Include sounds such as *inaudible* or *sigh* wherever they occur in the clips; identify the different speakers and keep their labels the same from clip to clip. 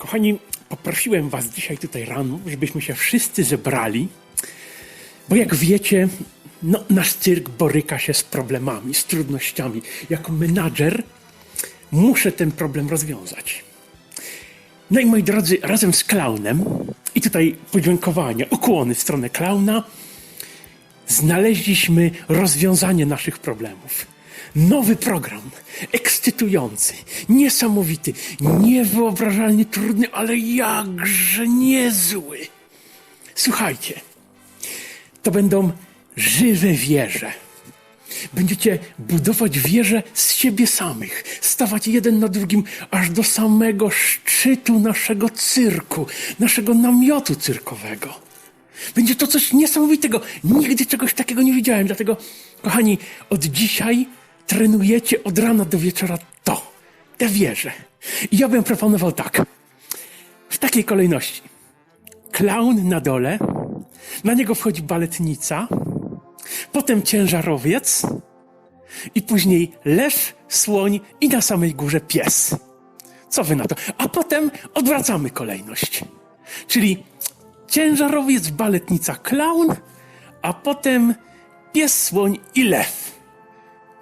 Speaker 1: Kochani, poprosiłem Was dzisiaj tutaj rano, żebyśmy się wszyscy zebrali, bo jak wiecie, no, nasz cyrk boryka się z problemami, z trudnościami. Jako menadżer muszę ten problem rozwiązać. No i moi drodzy, razem z klaunem, i tutaj podziękowania, ukłony w stronę klauna, znaleźliśmy rozwiązanie naszych problemów. Nowy program, ekscytujący, niesamowity, niewyobrażalnie trudny, ale jakże niezły. Słuchajcie, to będą żywe wieże. Będziecie budować wieże z siebie samych, stawać jeden na drugim, aż do samego szczytu naszego cyrku, naszego namiotu cyrkowego. Będzie to coś niesamowitego. Nigdy czegoś takiego nie widziałem. Dlatego, kochani, od dzisiaj trenujecie od rana do wieczora to, te wieże. I ja bym proponował tak. W takiej kolejności. Klaun na dole, na niego wchodzi baletnica, potem ciężarowiec i później lew, słoń i na samej górze pies. Co wy na to? A potem odwracamy kolejność. Czyli ciężarowiec, baletnica, klaun, a potem pies, słoń i lew.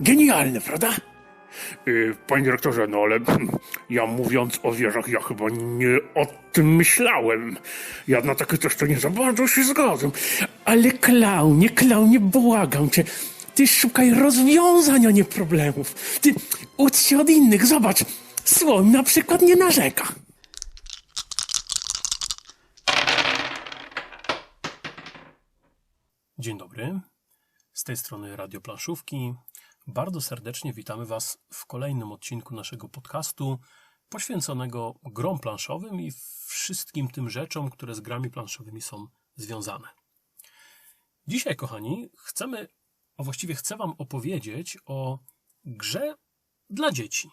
Speaker 1: Genialne, prawda?
Speaker 2: Y, Panie dyrektorze, no ale *clears throat* ja mówiąc o wieżach, ja chyba nie o tym myślałem. Ja na takie coś to nie za bardzo się zgadzam.
Speaker 1: Ale klaunie, klaunie, błagam cię. Ty szukaj rozwiązań, a nie problemów. Ty ucz się od innych. Zobacz, słoń na przykład nie narzeka.
Speaker 3: Dzień dobry. Z tej strony Radio Planszówki. Bardzo serdecznie witamy Was w kolejnym odcinku naszego podcastu poświęconego grom planszowym i wszystkim tym rzeczom, które z grami planszowymi są związane. Dzisiaj, kochani, chcemy, a właściwie chcę Wam opowiedzieć o grze dla dzieci.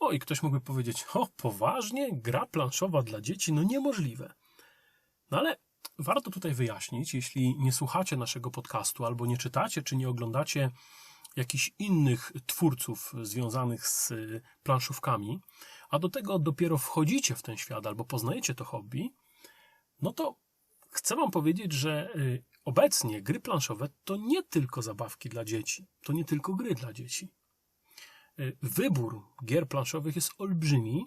Speaker 3: O, i ktoś mógłby powiedzieć, o, poważnie, gra planszowa dla dzieci? No niemożliwe. No ale warto tutaj wyjaśnić, jeśli nie słuchacie naszego podcastu, albo nie czytacie, czy nie oglądacie jakichś innych twórców związanych z y, planszówkami, a do tego dopiero wchodzicie w ten świat albo poznajecie to hobby, no to chcę Wam powiedzieć, że y, obecnie gry planszowe to nie tylko zabawki dla dzieci, to nie tylko gry dla dzieci. Y, Wybór gier planszowych jest olbrzymi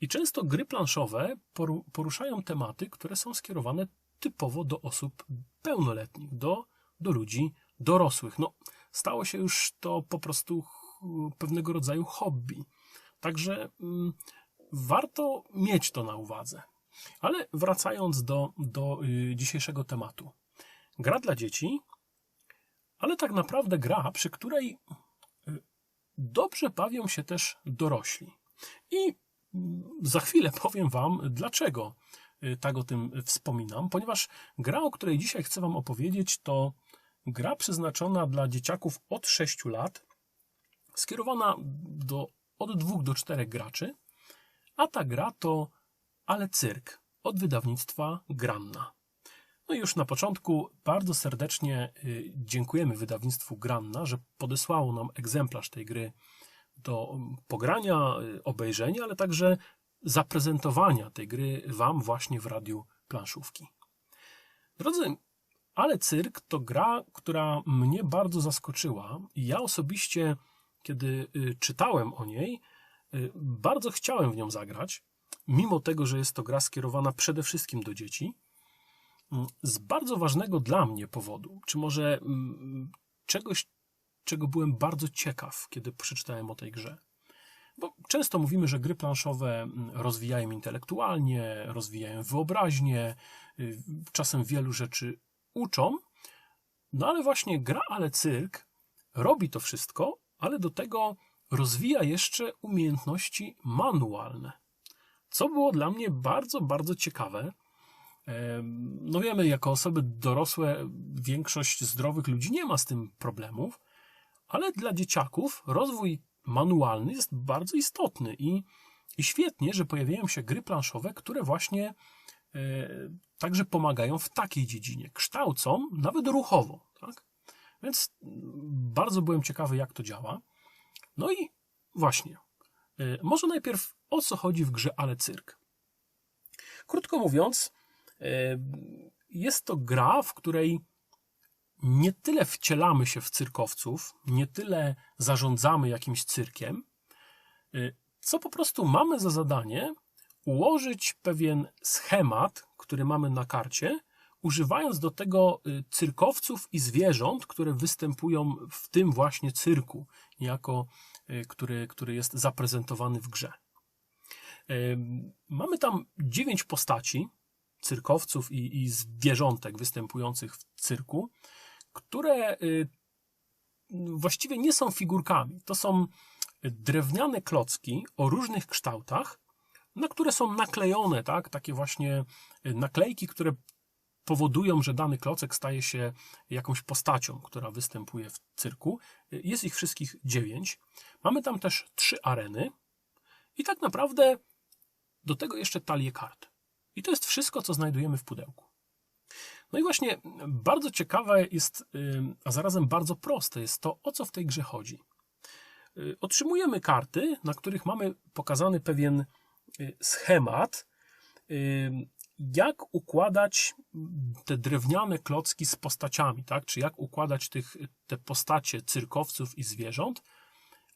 Speaker 3: i często gry planszowe poru- poruszają tematy, które są skierowane typowo do osób pełnoletnich, do, do ludzi dorosłych. No, stało się już to po prostu pewnego rodzaju hobby. Także mm, warto mieć to na uwadze. Ale wracając do, do y, dzisiejszego tematu. Gra dla dzieci, ale tak naprawdę gra, przy której y, dobrze bawią się też dorośli. I mm, za chwilę powiem Wam, dlaczego y, tak o tym wspominam, ponieważ gra, o której dzisiaj chcę Wam opowiedzieć, to gra przeznaczona dla dzieciaków od 6 lat, skierowana do, od 2 do 4 graczy, a ta gra to Ale Cyrk od wydawnictwa Granna. No i już na początku bardzo serdecznie y, dziękujemy wydawnictwu Granna, że podesłało nam egzemplarz tej gry do mm, pogrania, y, obejrzenia, ale także zaprezentowania tej gry Wam właśnie w Radiu Planszówki. Drodzy, ale Cyrk to gra, która mnie bardzo zaskoczyła ja osobiście, kiedy y, czytałem o niej, y, bardzo chciałem w nią zagrać, mimo tego, że jest to gra skierowana przede wszystkim do dzieci, mm, z bardzo ważnego dla mnie powodu, czy może mm, czegoś, czego byłem bardzo ciekaw, kiedy przeczytałem o tej grze. Bo często mówimy, że gry planszowe mm, rozwijają intelektualnie, rozwijają wyobraźnię, y, czasem wielu rzeczy uczą, no ale właśnie gra Ale Cyrk robi to wszystko, ale do tego rozwija jeszcze umiejętności manualne. Co było dla mnie bardzo, bardzo ciekawe. No wiemy, jako osoby dorosłe, większość zdrowych ludzi nie ma z tym problemów, ale dla dzieciaków rozwój manualny jest bardzo istotny i, i świetnie, że pojawiają się gry planszowe, które właśnie także pomagają w takiej dziedzinie, kształcą nawet ruchowo. Tak? Więc mm, bardzo byłem ciekawy, jak to działa. No i właśnie, e, może najpierw o co chodzi w grze Ale Cyrk. Krótko mówiąc, e, jest to gra, w której nie tyle wcielamy się w cyrkowców, nie tyle zarządzamy jakimś cyrkiem, co po prostu mamy za zadanie ułożyć pewien schemat, który mamy na karcie, używając do tego y, cyrkowców i zwierząt, które występują w tym właśnie cyrku, niejako y, który, który jest zaprezentowany w grze. Mamy tam dziewięć postaci, cyrkowców i, i zwierzątek występujących w cyrku, które y, właściwie nie są figurkami. To są drewniane klocki o różnych kształtach, na które są naklejone, tak? Takie właśnie naklejki, które powodują, że dany klocek staje się jakąś postacią, która występuje w cyrku. Jest ich wszystkich dziewięć. Mamy tam też trzy areny i tak naprawdę do tego jeszcze talię kart. I to jest wszystko, co znajdujemy w pudełku. No i właśnie bardzo ciekawe jest, a zarazem bardzo proste jest to, o co w tej grze chodzi. Y, Otrzymujemy karty, na których mamy pokazany pewien schemat, jak układać te drewniane klocki z postaciami, tak? Czy jak układać tych, te postacie cyrkowców i zwierząt,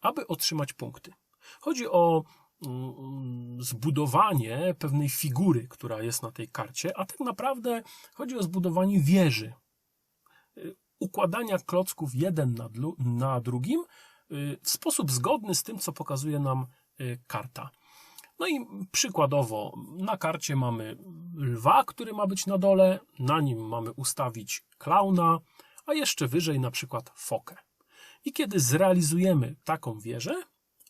Speaker 3: aby otrzymać punkty. Chodzi o mm, zbudowanie pewnej figury, która jest na tej karcie, a tak naprawdę chodzi o zbudowanie wieży. Y, Układania klocków jeden na, na drugim y, w sposób zgodny z tym, co pokazuje nam y, karta. No i przykładowo na karcie mamy lwa, który ma być na dole, na nim mamy ustawić klauna, a jeszcze wyżej na przykład fokę. I kiedy zrealizujemy taką wieżę,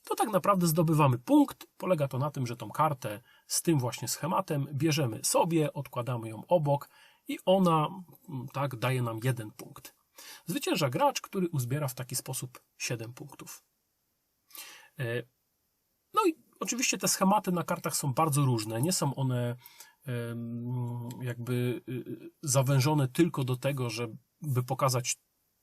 Speaker 3: to tak naprawdę zdobywamy punkt. Polega to na tym, że tą kartę z tym właśnie schematem bierzemy sobie, odkładamy ją obok i ona mm, tak daje nam jeden punkt. Zwycięża gracz, który uzbiera w taki sposób 7 punktów. Oczywiście te schematy na kartach są bardzo różne. Nie są one jakby y, y, zawężone tylko do tego, żeby pokazać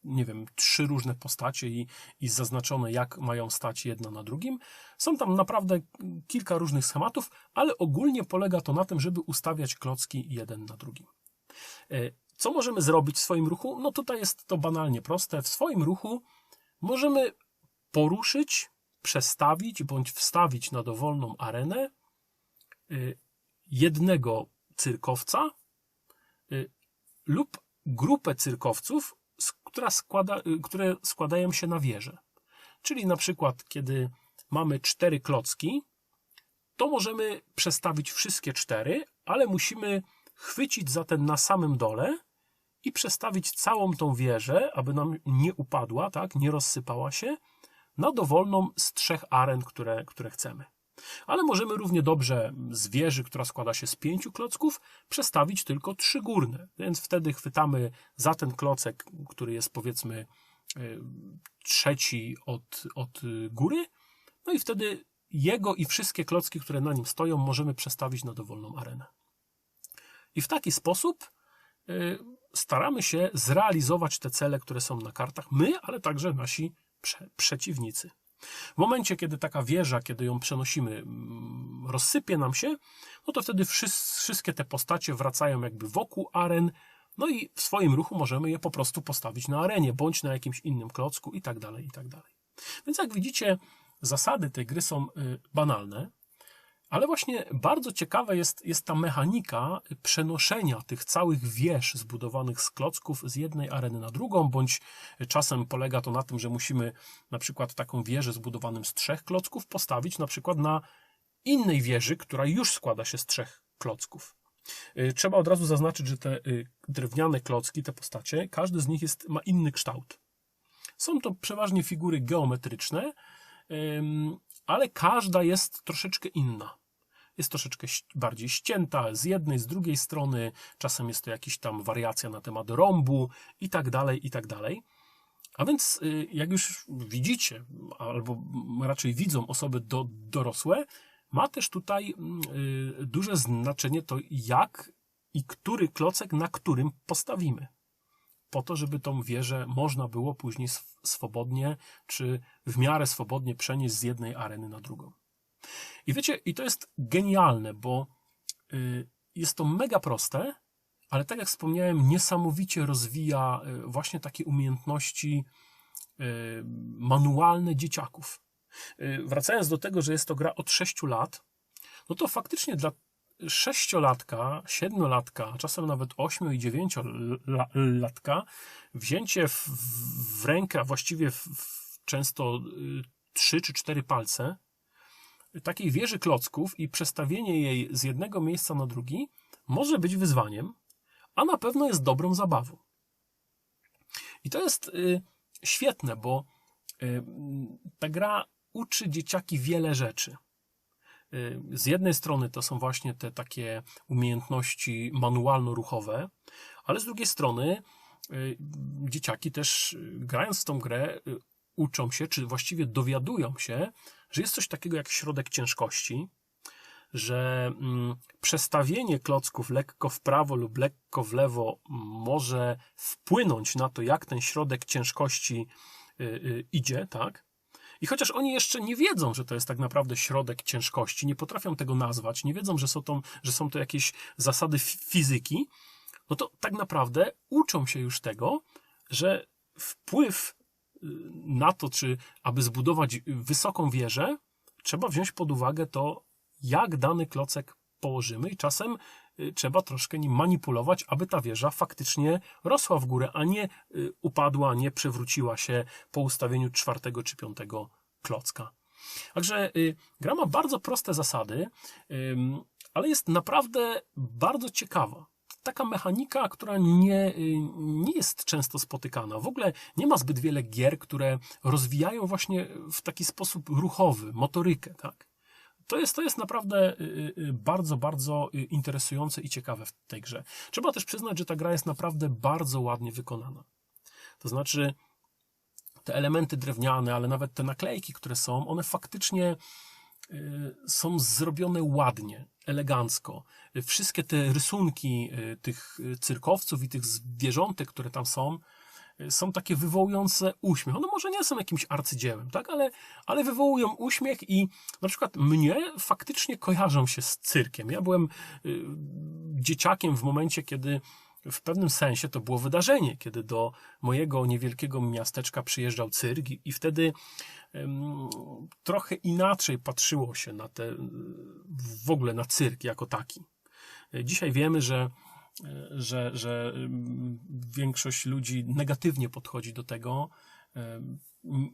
Speaker 3: nie wiem, trzy różne postacie i, i zaznaczone, jak mają stać jedna na drugim. Są tam naprawdę kilka różnych schematów, ale ogólnie polega to na tym, żeby ustawiać klocki jeden na drugim. E, Co możemy zrobić w swoim ruchu? No tutaj jest to banalnie proste. W swoim ruchu możemy poruszyć, przestawić bądź wstawić na dowolną arenę y, jednego cyrkowca y, lub grupę cyrkowców, która składa, y, które składają się na wieżę. Czyli na przykład, kiedy mamy cztery klocki, to możemy przestawić wszystkie cztery, ale musimy chwycić za ten na samym dole i przestawić całą tą wieżę, aby nam nie upadła, tak, nie rozsypała się, na dowolną z trzech aren, które, które chcemy. Ale możemy równie dobrze z wieży, która składa się z pięciu klocków, przestawić tylko trzy górne. Więc wtedy chwytamy za ten klocek, który jest powiedzmy y, trzeci od, od góry, no i wtedy jego i wszystkie klocki, które na nim stoją, możemy przestawić na dowolną arenę. I w taki sposób y, staramy się zrealizować te cele, które są na kartach, my, ale także nasi prze, przeciwnicy. W momencie, kiedy taka wieża, kiedy ją przenosimy, mm, rozsypie nam się, no to wtedy wszys- wszystkie te postacie wracają jakby wokół aren, no i w swoim ruchu możemy je po prostu postawić na arenie, bądź na jakimś innym klocku i tak dalej, i tak dalej. Więc jak widzicie, zasady tej gry są y, banalne, ale właśnie bardzo ciekawa jest, jest ta mechanika przenoszenia tych całych wież zbudowanych z klocków z jednej areny na drugą, bądź czasem polega to na tym, że musimy na przykład taką wieżę zbudowaną z trzech klocków postawić na przykład na innej wieży, która już składa się z trzech klocków. Y, Trzeba od razu zaznaczyć, że te y, drewniane klocki, te postacie, każdy z nich jest, ma inny kształt. Są to przeważnie figury geometryczne, ale każda jest troszeczkę inna. Jest troszeczkę bardziej ścięta z jednej, z drugiej strony, czasem jest to jakaś tam wariacja na temat rąbu i tak dalej, i tak dalej. A więc, y, jak już widzicie, albo raczej widzą osoby do, dorosłe, ma też tutaj y, duże znaczenie to, jak i który klocek na którym postawimy po to, żeby tą wieżę można było później sw- swobodnie, czy w miarę swobodnie przenieść z jednej areny na drugą. I wiecie, i to jest genialne, bo y, jest to mega proste, ale tak jak wspomniałem, niesamowicie rozwija y, właśnie takie umiejętności y, manualne dzieciaków. Wracając do tego, że jest to gra od 6 lat, no to faktycznie dla sześciolatka, siedmiolatka, czasem nawet ośmiu i dziewięciolatka wzięcie w, w rękę, właściwie w, w często trzy czy cztery palce takiej wieży klocków i przestawienie jej z jednego miejsca na drugi może być wyzwaniem, a na pewno jest dobrą zabawą. I to jest y, świetne, bo y, ta gra uczy dzieciaki wiele rzeczy. Y, Z jednej strony to są właśnie te takie umiejętności manualno-ruchowe, ale z drugiej strony dzieciaki też grając w tą grę uczą się, czy właściwie dowiadują się, że jest coś takiego jak środek ciężkości, że mm, przestawienie klocków lekko w prawo lub lekko w lewo może wpłynąć na to, jak ten środek ciężkości y, y, idzie, tak? I chociaż oni jeszcze nie wiedzą, że to jest tak naprawdę środek ciężkości, nie potrafią tego nazwać, nie wiedzą, że są to, że są to jakieś zasady fi- fizyki, no to tak naprawdę uczą się już tego, że wpływ na to, czy aby zbudować wysoką wieżę, trzeba wziąć pod uwagę to, jak dany klocek położymy i czasem y, trzeba troszkę nim manipulować, aby ta wieża faktycznie rosła w górę, a nie y, upadła, nie przewróciła się po ustawieniu czwartego czy piątego klocka. Także y, gra ma bardzo proste zasady, ale jest naprawdę bardzo ciekawa. Taka mechanika, która nie, y, nie jest często spotykana. W ogóle nie ma zbyt wiele gier, które rozwijają właśnie w taki sposób ruchowy, motorykę, tak? To jest, to jest naprawdę y, y, bardzo, bardzo interesujące i ciekawe w tej grze. Trzeba też przyznać, że ta gra jest naprawdę bardzo ładnie wykonana. To znaczy, te elementy drewniane, ale nawet te naklejki, które są, one faktycznie są zrobione ładnie, elegancko. Y, Wszystkie te rysunki y, tych y, cyrkowców i tych zwierzątek, które tam są, y, są takie wywołujące uśmiech. One może nie są jakimś arcydziełem, tak? ale, ale wywołują uśmiech i na przykład mnie faktycznie kojarzą się z cyrkiem. Ja byłem y, dzieciakiem w momencie, kiedy w pewnym sensie to było wydarzenie, kiedy do mojego niewielkiego miasteczka przyjeżdżał cyrk i, wtedy em, trochę inaczej patrzyło się na te, w ogóle na cyrk jako taki. Dzisiaj wiemy, że, że, że większość ludzi negatywnie podchodzi do tego,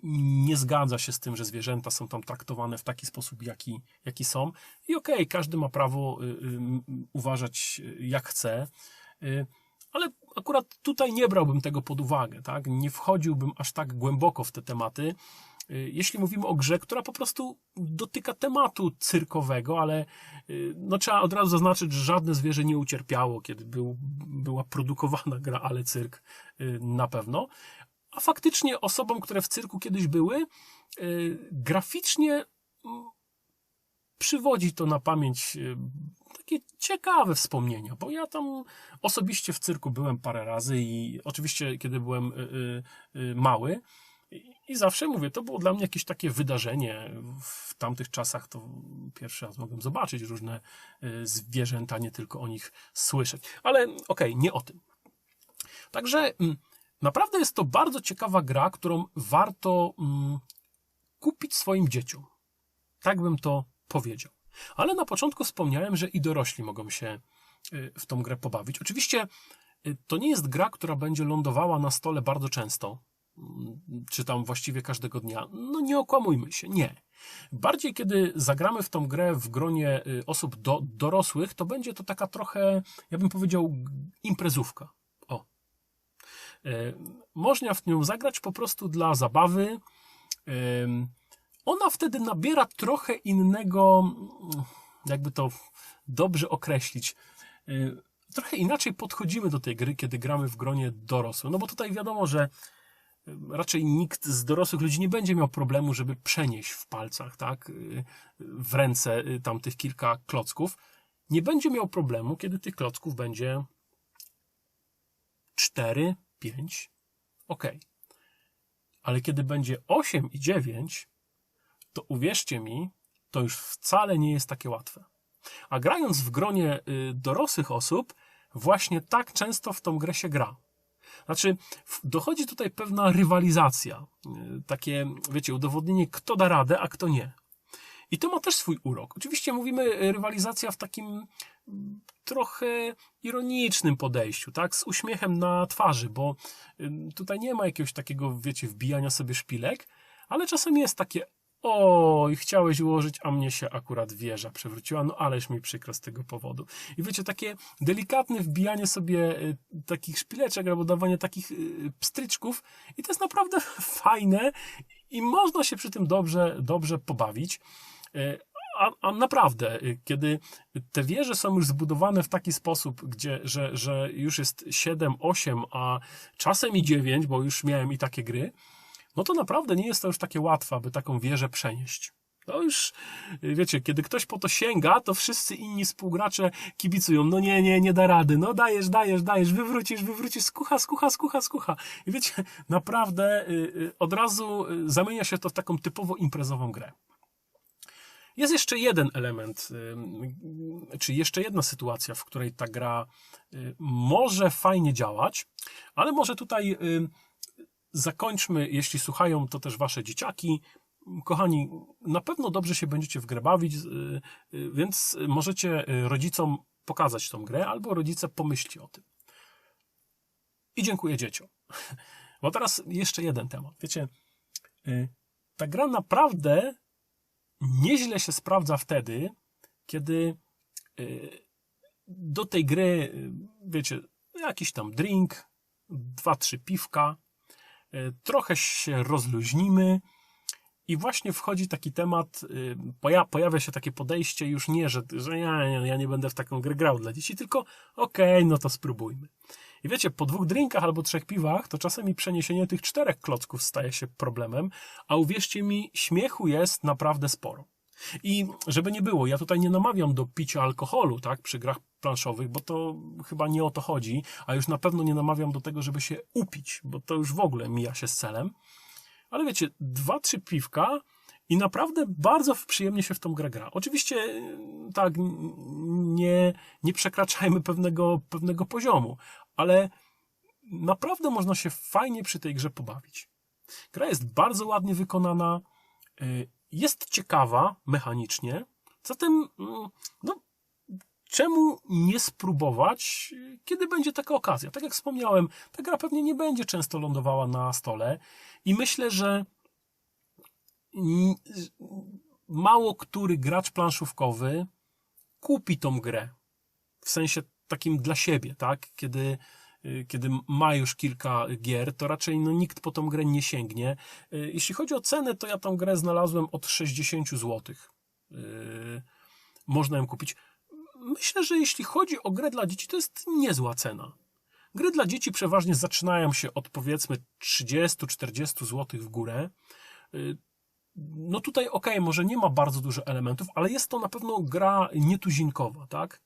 Speaker 3: nie zgadza się z tym, że zwierzęta są tam traktowane w taki sposób, jaki, jaki są. I okej, każdy ma prawo y, y, uważać jak chce. Ale akurat tutaj nie brałbym tego pod uwagę, tak? Nie wchodziłbym aż tak głęboko w te tematy. Y, Jeśli mówimy o grze, która po prostu dotyka tematu cyrkowego, ale y, no, trzeba od razu zaznaczyć, że żadne zwierzę nie ucierpiało, kiedy był, była produkowana gra, ale cyrk y, na pewno. A faktycznie osobom, które w cyrku kiedyś były, graficznie mm, przywodzi to na pamięć takie ciekawe wspomnienia, bo ja tam osobiście w cyrku byłem parę razy i oczywiście kiedy byłem y, y, y, mały i, zawsze mówię, to było dla mnie jakieś takie wydarzenie. W tamtych czasach to pierwszy raz mogłem zobaczyć różne zwierzęta, nie tylko o nich słyszeć. Ale okej, nie o tym. Także mm, naprawdę jest to bardzo ciekawa gra, którą warto mm, kupić swoim dzieciom. Tak bym to powiedział. Ale na początku wspomniałem, że i dorośli mogą się y, w tą grę pobawić. Oczywiście y, to nie jest gra, która będzie lądowała na stole bardzo często, mm, czy tam właściwie każdego dnia. No nie okłamujmy się, nie. Bardziej kiedy zagramy w tą grę w gronie y, osób do, dorosłych, to będzie to taka trochę, ja bym powiedział, imprezówka. O. Można w nią zagrać po prostu dla zabawy. Ona wtedy nabiera trochę innego, mm, jakby to dobrze określić. y, Trochę inaczej podchodzimy do tej gry, kiedy gramy w gronie dorosłym. No bo tutaj wiadomo, że y, raczej nikt z dorosłych ludzi nie będzie miał problemu, żeby przenieść w palcach, tak, y, w ręce y, tam tych kilka klocków. Nie będzie miał problemu, kiedy tych klocków będzie 4, 5, ok. Ale kiedy będzie 8 i 9, to uwierzcie mi, to już wcale nie jest takie łatwe. A grając w gronie y, dorosłych osób, właśnie tak często w tą grę się gra. Znaczy, dochodzi tutaj pewna rywalizacja. Y, Takie, wiecie, udowodnienie, kto da radę, a kto nie. I to ma też swój urok. Oczywiście mówimy y, rywalizacja w takim mm, trochę ironicznym podejściu, tak? Z uśmiechem na twarzy, bo tutaj nie ma jakiegoś takiego, wiecie, wbijania sobie szpilek, ale czasem jest takie oj, chciałeś ułożyć, a mnie się akurat wieża przewróciła, no ależ mi przykro z tego powodu. I wiecie, takie delikatne wbijanie sobie y, takich szpileczek albo dawanie takich y, pstryczków i to jest naprawdę *laughs* fajne i można się przy tym dobrze, dobrze pobawić. Y, A, a naprawdę, kiedy te wieże są już zbudowane w taki sposób, gdzie, że, że już jest 7, 8, a czasem i 9, bo już miałem i takie gry, no to naprawdę nie jest to już takie łatwe, aby taką wieżę przenieść. To już, wiecie, kiedy ktoś po to sięga, to wszyscy inni współgracze kibicują. No nie, nie, nie da rady. No dajesz, dajesz, dajesz, wywrócisz, wywrócisz, skucha, skucha, skucha, skucha. I wiecie, naprawdę y, y, od razu y, zamienia się to w taką typowo imprezową grę. Jest jeszcze jeden element, czy jeszcze jedna sytuacja, w której ta gra może fajnie działać, ale może tutaj zakończmy, jeśli słuchają to też wasze dzieciaki. Kochani, na pewno dobrze się będziecie w grę bawić, y, y, więc możecie y, rodzicom pokazać tą grę, albo rodzice pomyślcie o tym. I dziękuję dzieciom. *laughs* Bo teraz jeszcze jeden temat. Wiecie, ta gra naprawdę nieźle się sprawdza wtedy, kiedy do tej gry, wiecie, jakiś tam drink, dwa, trzy piwka, trochę się rozluźnimy i właśnie wchodzi taki temat, poja pojawia się takie podejście już nie, że, że ja, ja nie będę w taką grę grał dla dzieci, tylko okej, no to spróbujmy. I wiecie, po dwóch drinkach albo trzech piwach, to czasami przeniesienie tych czterech klocków staje się problemem, a uwierzcie mi, śmiechu jest naprawdę sporo. I żeby nie było, ja tutaj nie namawiam do picia alkoholu, tak, przy grach planszowych, bo to chyba nie o to chodzi, a już na pewno nie namawiam do tego, żeby się upić, bo to już w ogóle mija się z celem. Ale wiecie, dwa, trzy piwka i naprawdę bardzo przyjemnie się w tą grę gra. Oczywiście, yy, tak, nie, nie przekraczajmy pewnego, pewnego poziomu, ale naprawdę można się fajnie przy tej grze pobawić. Gra jest bardzo ładnie wykonana, yy, jest ciekawa mechanicznie, zatem, mm, no, czemu nie spróbować, kiedy będzie taka okazja? Tak jak wspomniałem, ta gra pewnie nie będzie często lądowała na stole i myślę, że mało który gracz planszówkowy kupi tą grę. W sensie takim dla siebie, tak? Kiedy, kiedy ma już kilka gier, to raczej no, nikt po tą grę nie sięgnie. Y, Jeśli chodzi o cenę, to ja tą grę znalazłem od 60 zł. Można ją kupić. Myślę, że jeśli chodzi o grę dla dzieci, to jest niezła cena. Gry dla dzieci przeważnie zaczynają się od powiedzmy 30-40 zł w górę. Y, No tutaj okej, może nie ma bardzo dużo elementów, ale jest to na pewno gra nietuzinkowa, tak?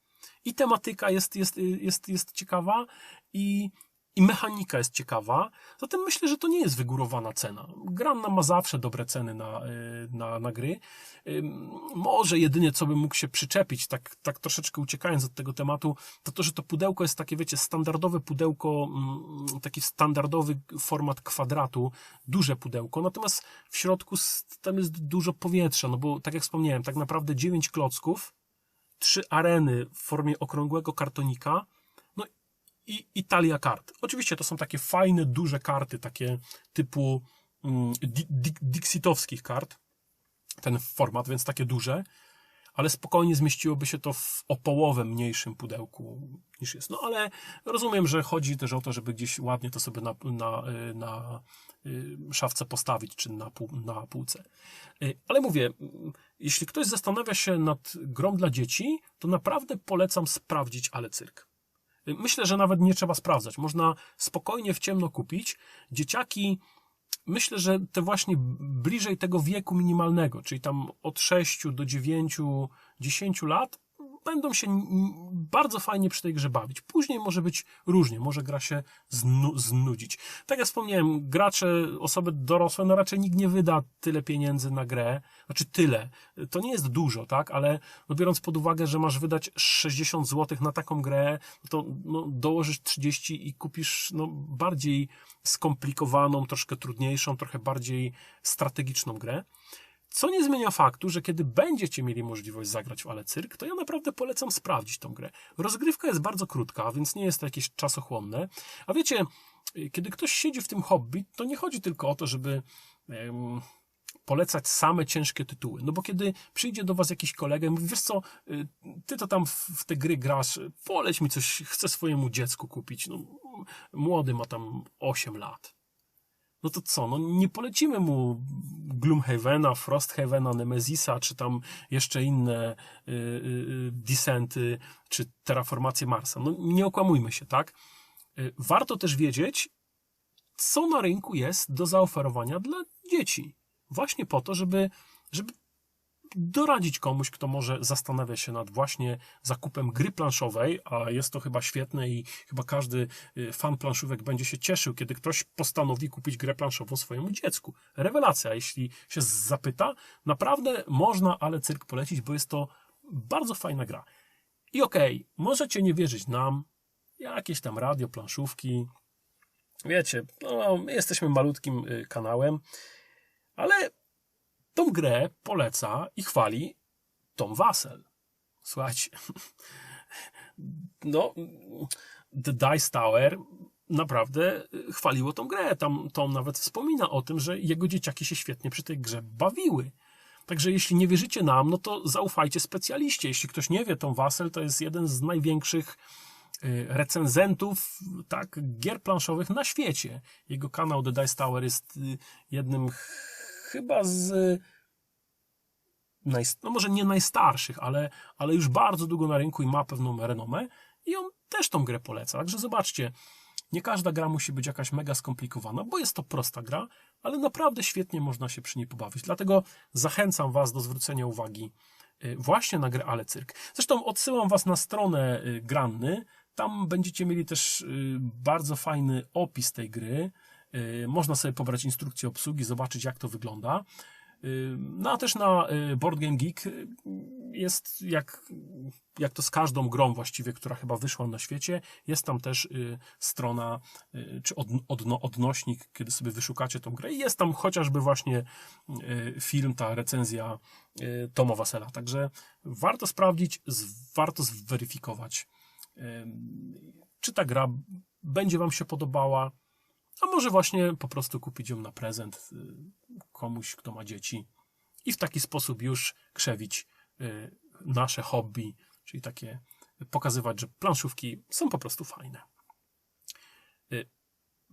Speaker 3: I tematyka jest, jest, jest, jest ciekawa i, i mechanika jest ciekawa. Zatem myślę, że to nie jest wygórowana cena. Granna ma zawsze dobre ceny na, y, na, na gry. Może jedynie co bym mógł się przyczepić, tak, tak troszeczkę uciekając od tego tematu, to to, że to pudełko jest takie, wiecie, standardowe pudełko, mm, taki standardowy format kwadratu, duże pudełko, natomiast w środku tam jest dużo powietrza, no bo tak jak wspomniałem, tak naprawdę 9 klocków, trzy areny w formie okrągłego kartonika, no i, i talia kart. Oczywiście to są takie fajne, duże karty, takie typu mm, di, di, dixitowskich kart, ten format, więc takie duże, ale spokojnie zmieściłoby się to w o połowę mniejszym pudełku niż jest. No ale rozumiem, że chodzi też o to, żeby gdzieś ładnie to sobie na, na, y, na y, szafce postawić, czy na, pół, na półce. Y, Ale mówię, jeśli ktoś zastanawia się nad grą dla dzieci, to naprawdę polecam sprawdzić Ale Cyrk. Myślę, że nawet nie trzeba sprawdzać. Można spokojnie w ciemno kupić. Dzieciaki, myślę, że te właśnie bliżej tego wieku minimalnego, czyli tam od 6 do 9, 10 lat, będą się bardzo fajnie przy tej grze bawić. Później może być różnie, może gra się znu- znudzić. Tak jak wspomniałem, gracze, osoby dorosłe, no raczej nikt nie wyda tyle pieniędzy na grę, znaczy tyle. To nie jest dużo, tak, ale no biorąc pod uwagę, że masz wydać 60 zł na taką grę, to no, dołożysz 30 i kupisz no, bardziej skomplikowaną, troszkę trudniejszą, trochę bardziej strategiczną grę. Co nie zmienia faktu, że kiedy będziecie mieli możliwość zagrać w Ale Cyrk, to ja naprawdę polecam sprawdzić tą grę. Rozgrywka jest bardzo krótka, więc nie jest to jakieś czasochłonne. A wiecie, kiedy ktoś siedzi w tym hobby, to nie chodzi tylko o to, żeby polecać same ciężkie tytuły. No bo kiedy przyjdzie do was jakiś kolega i mówi, wiesz co, y, ty to tam w te gry grasz, poleć mi coś, chcę swojemu dziecku kupić. No, młody ma tam 8 lat no to co, no nie polecimy mu Gloomhavena, Frosthavena, Nemezisa, czy tam jeszcze inne y, y, y, Descenty, czy Terraformację Marsa. No nie okłamujmy się, tak? Y, Warto też wiedzieć, co na rynku jest do zaoferowania dla dzieci. Właśnie po to, żeby, żeby doradzić komuś, kto może zastanawia się nad właśnie zakupem gry planszowej, a jest to chyba świetne i chyba każdy y, fan planszówek będzie się cieszył, kiedy ktoś postanowi kupić grę planszową swojemu dziecku. Rewelacja, jeśli się zapyta, naprawdę można ale cyrk polecić, bo jest to bardzo fajna gra. I okej, możecie nie wierzyć nam, jakieś tam radio, planszówki, wiecie, no, my jesteśmy malutkim y, kanałem, ale tą grę poleca i chwali Tom Wassel. Słuchajcie, no, The Dice Tower naprawdę chwaliło tą grę. Tam Tom nawet wspomina o tym, że jego dzieciaki się świetnie przy tej grze bawiły. Także jeśli nie wierzycie nam, no to zaufajcie specjaliście. Jeśli ktoś nie wie, Tom Wassel to jest jeden z największych y, recenzentów tak, gier planszowych na świecie. Jego kanał The Dice Tower jest y, jednym chyba z no może nie najstarszych, ale, ale już bardzo długo na rynku i ma pewną renomę i on też tą grę poleca. Także zobaczcie, nie każda gra musi być jakaś mega skomplikowana, bo jest to prosta gra, ale naprawdę świetnie można się przy niej pobawić. Dlatego zachęcam Was do zwrócenia uwagi y, właśnie na grę Ale Cyrk. Zresztą odsyłam Was na stronę y, Granny. Tam będziecie mieli też y, bardzo fajny opis tej gry. Y, Można sobie pobrać instrukcję obsługi, zobaczyć jak to wygląda. Y, No a też na y, Board Game Geek jest jak, jak to z każdą grą właściwie, która chyba wyszła na świecie, jest tam też strona czy od, odno, odnośnik, kiedy sobie wyszukacie tą grę i jest tam chociażby właśnie film, ta recenzja Toma Wasela. Także warto sprawdzić, warto zweryfikować, czy ta gra będzie Wam się podobała, a może właśnie po prostu kupić ją na prezent y, komuś, kto ma dzieci i w taki sposób już krzewić y, nasze hobby, czyli takie pokazywać, że planszówki są po prostu fajne. Y,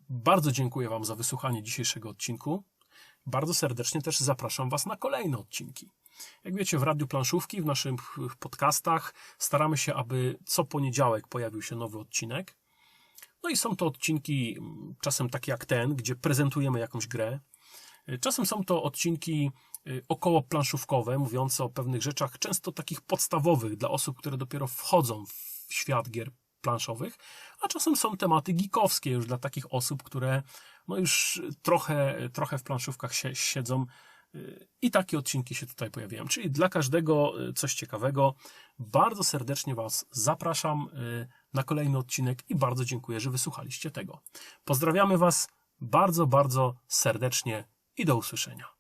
Speaker 3: Bardzo dziękuję Wam za wysłuchanie dzisiejszego odcinku. Bardzo serdecznie też zapraszam Was na kolejne odcinki. Jak wiecie, w Radiu Planszówki, w naszych podcastach staramy się, aby co poniedziałek pojawił się nowy odcinek. No i są to odcinki mm, czasem takie jak ten, gdzie prezentujemy jakąś grę. Y, Czasem są to odcinki y, około planszówkowe, mówiące o pewnych rzeczach, często takich podstawowych dla osób, które dopiero wchodzą w świat gier planszowych, a czasem są tematy geekowskie już dla takich osób, które no już trochę, trochę w planszówkach się, siedzą i takie odcinki się tutaj pojawiają. Czyli dla każdego y, coś ciekawego. Bardzo serdecznie Was zapraszam y, na kolejny odcinek i bardzo dziękuję, że wysłuchaliście tego. Pozdrawiamy Was bardzo, bardzo serdecznie i do usłyszenia.